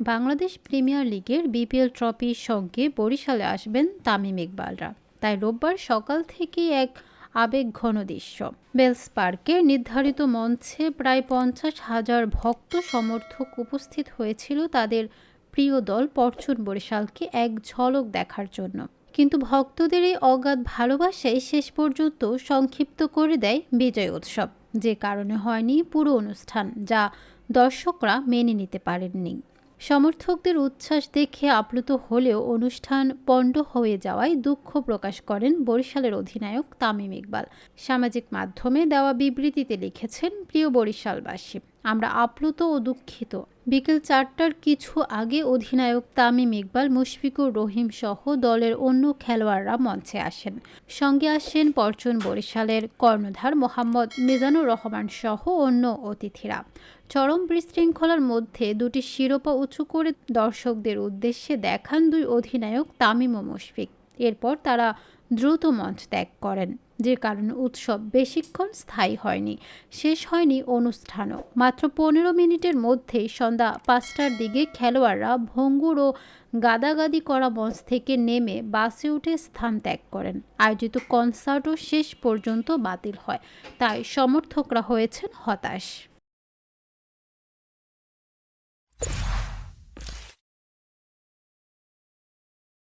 Bangladesh premier লিগের BPL ট্রফির সঙ্গে বরিশালে আসবেন তামিম ইকবালরা। তাই রোববার সকাল থেকেই এক আবেগঘন দৃশ্য। বেলস পার্কে নির্ধারিত মঞ্চে প্রায় পঞ্চাশ হাজার ভক্ত সমর্থক উপস্থিত হয়েছিল তাদের প্রিয় দল পরচুন বরিশালকে এক ঝলক দেখার জন্য। কিন্তু ভক্তদের এই অগাধ ভালোবাসাই শেষ পর্যন্ত সংক্ষিপ্ত করে দেয় বিজয় উৎসব। যে কারণে হয়নি পুরো অনুষ্ঠান, যা দর্শকরা মেনে নিতে পারেননি। সমর্থকদের উচ্ছ্বাস দেখে আপ্লুত হলেও অনুষ্ঠান পণ্ড হয়ে যাওয়ায় দুঃখ প্রকাশ করেন বরিশালের অধিনায়ক তামিম ইকবাল। সামাজিক মাধ্যমে দেওয়া বিবৃতিতে লিখেছেন, প্রিয় বরিশালবাসী আমরা আপ্লুত ও দুঃখিত। বিকেল চারটার কিছু আগে অধিনায়ক তামিম ইকবাল, মুশফিকুর রহিম সহ দলের অন্য খেলোয়াড়রা মঞ্চে আসেন। সঙ্গে আসেন পরচুন বরিশালের কর্ণধার মোহাম্মদ মিজানুর রহমান সহ অন্য অতিথিরা। চরম বিশৃঙ্খলার মধ্যে দুটি শিরোপা উঁচু করে দর্শকদের উদ্দেশ্যে দেখান দুই অধিনায়ক তামিম ও মুশফিক। এরপর তারা দ্রুত মঞ্চ ত্যাগ করেন, যে কারণে উৎসব বেশিক্ষণ স্থায়ী হয়নি। শেষ হয়নি অনুষ্ঠানও। মাত্র পনেরো মিনিটের মধ্যেই সন্ধ্যা পাঁচটার দিকে খেলোয়াড়রা ভঙ্গুর ও গাদাগাদি করা মঞ্চ থেকে নেমে বাসে উঠে স্থান ত্যাগ করেন। আয়োজিত কনসার্টও শেষ পর্যন্ত বাতিল হয়। তাই সমর্থকরা হয়েছেন হতাশ।